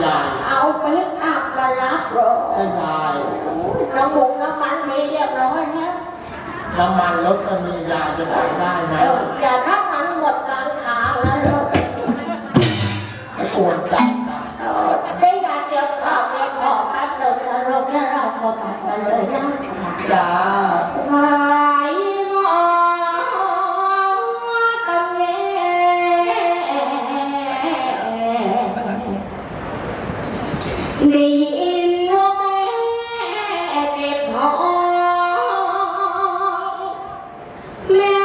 อัพมารับยายเอาไปอาบมารับรถให้ยายน้ำมุงน้ำมันมีเรียบร้อยแล้วน้ำมันรถก็มียายจะไปได้ไหมเอออย่าถ้ามันหมดกลางทางนะลูกไม่ควรจับนะเออได้ยาเดียวข้าวเดียวขอแป๊บหนึ่งนะลูกแล้วเราก็ไปกันเลยนะจ้า แม่